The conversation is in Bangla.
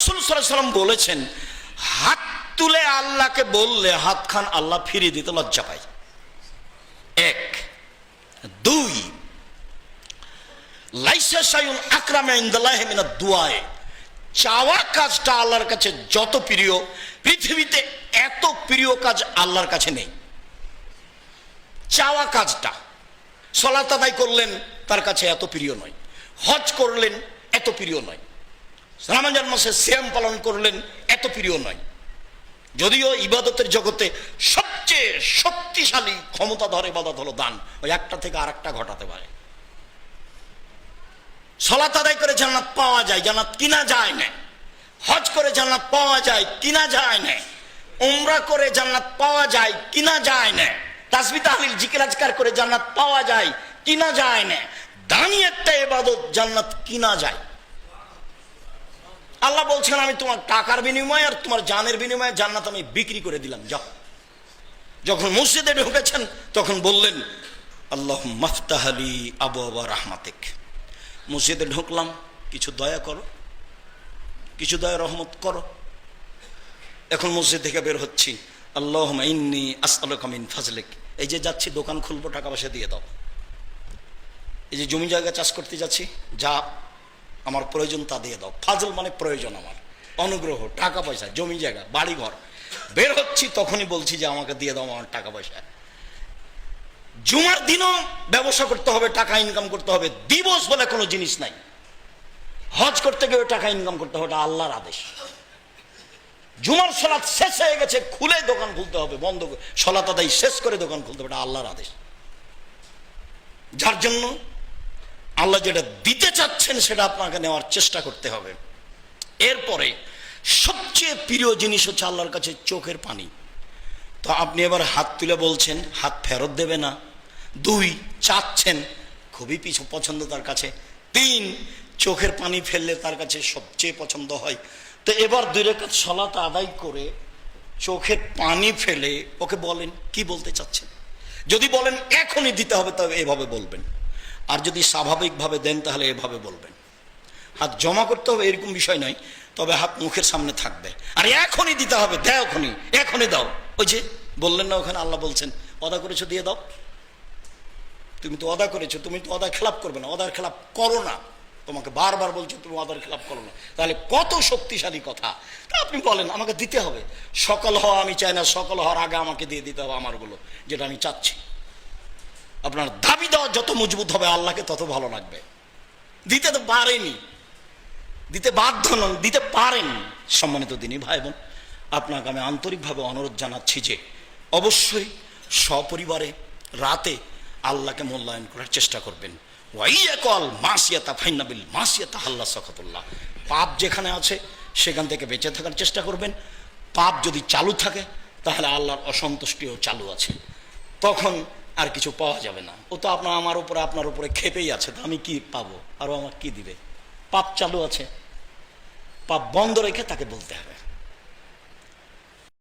সাল্লাম বলেছেন, হাত তুলে আল্লাহকে বললে হাত খান আল্লাহ ফিরিয়ে দিতে লজ্জা পায়। এক। দুই। চাওয়া কাজটা আল্লাহর কাছে যত প্রিয়, পৃথিবীতে এত প্রিয় কাজ আল্লাহর কাছে নেই। চাওয়া কাজটা, সলাত করলেন তার কাছে এত প্রিয় নয়, হজ করলেন এত প্রিয় নয়। রামাজান মাসে শ্যাম পালন করলেন, এত প্রিয় নয়। যদিও ইবাদতের জগতে সবচেয়ে শক্তিশালী ক্ষমতাধর ইবাদত হলো দান, ওই একটা থেকে আর একটা ঘটাতে পারে। সলাত আদায় করে জান্নাত পাওয়া যায়, জান্নাত কিনা যায় না। হজ করে জান্নাত পাওয়া যায়, কিনা যায় না। উমরা করে জান্নাত পাওয়া যায়, কিনা যায় না। তাসবি তাহলিল জিকিরাজকার করে জান্নাত পাওয়া যায়, কিনা যায় না। দানি একটা এবাদত জান্নাত কিনা যায়। আল্লাহ বলছেন, আমি তোমার টাকার বিনিময়ে আর তোমার জানের বিনিময়ে জান্নাত আমি বিক্রি করে দিলাম। যাও। যখন মসজিদে ঢুকেছেন, তখন বললেন আল্লাহ মাফতাহালি আবু আবা রাহমাতিক। মসজিদে ঢুকলাম, কিছু দয়া করো, কিছু দয়া রহমত করো। এখন মসজিদ থেকে বের হচ্ছি আল্লাহ ইন্নি আসআলুকামিন ফাজলেক। এই যে যাচ্ছি, দোকান খুলবো, টাকা পয়সা দিয়ে দাও। এই যে জমি জায়গা চাষ করতে যাচ্ছি, যা আমার প্রয়োজন তা দিয়ে দাও। ফাজল মানে প্রয়োজন আমার। অনুগ্রহ, টাকা পয়সা, জমি জায়গা বাড়ি ঘর বের হচ্ছি, তখনই বলছি যে আমাকে দিয়ে দাও আমার টাকা পয়সা। জুমার দিনও ব্যবসা করতে হবে, টাকা ইনকাম করতে হবে। দিবস বলে কোনো জিনিস নাই। হজ করতে গিয়ে টাকা ইনকাম করতে হবে আল্লাহর আদেশ। জুমার সলাৎ শেষ হয়ে গেছে, খুলে দোকান খুলতে হবে, বন্ধ সলাৎ আদায় শেষ করে দোকান খুলতে হবে আল্লাহর আদেশ। যার জন্য আল্লাহ যেটা দিতে চাচ্ছেন সেটা আপনাকে নেওয়ার চেষ্টা করতে হবে। এরপরে সবচেয়ে প্রিয় জিনিস হচ্ছে আল্লাহর কাছে চোখের পানি। তো আপনি এবার হাত তুলে বলছেন, হাত ফেরত দেবে না। দুই, চাচ্ছেন, খুবই পিছু পছন্দ তার কাছে। তিন, চোখের পানি ফেললে তার কাছে সবচেয়ে পছন্দ হয়। তো এবার দুই রেখাত সলাত আদায় করে চোখের পানি ফেলে ওকে বলেন, কি বলতে চাচ্ছেন? যদি বলেন, এখনই দিতে হবে তবে এভাবে বলবেন। আর যদি স্বাভাবিকভাবে দেন, তাহলে এভাবে বলবেন। হাত জমা করতে হবে, এরকম বিষয় নয়, তবে হাত মুখের সামনে থাকবে। আর এখনই দিতে হবে, দেও এখনই এখনই দাও। ওই যে বললেন না ওখানে আল্লাহ বলছেন অদা করেছ, দিয়ে দাও। তুমি তো অদা করেছ, তুমি তো অদা খেলাপ করবে না অদার খেলাপ করো না। তোমাকে বারবার বলছো, তুমি অদার খেলাপ করো না। তাহলে কত শক্তিশালী কথা। তা আপনি বলেন, আমাকে দিতে হবে। সকাল হওয়া আমি চাই না, সকাল হওয়ার আগে আমাকে দিয়ে দিতে হবে আমারগুলো, যেটা আমি চাচ্ছি। আপনার দাবি দেওয়া যত মজবুত হবে আল্লাহকে তত ভালো লাগবে। দিতে তো পারেনি। দিতে বাধ্য নন, দিতে পারেন সম্মানিত দিনী ভাই বোন আপনাকে আমি আন্তরিকভাবে অনুরোধ জানাচ্ছি যে অবশ্যই সপরিবারে রাতে আল্লাহকে মূল্যায়ন করার চেষ্টা করবেন। ওয়াইয়াকল মাসিয়াতা ফাইনাবিল মাসিয়াতা আল্লাহ সখতুল্লাহ পাপ যেখানে আছে, সেখান থেকে বেঁচে থাকার চেষ্টা করবেন। পাপ যদি চালু থাকে, তাহলে আল্লাহর অসন্তুষ্টিও চালু আছে। তখন আর কিছু পাওয়া যাবে না। ও তো আপনার, আমার উপরে, আপনার উপরে খেপেই আছে। তো আমি কি পাবো? আরও আমার কি দিবে? পাপ চালু আছে। পাপ বন্ধ রেখে তাকে বলতে হবে।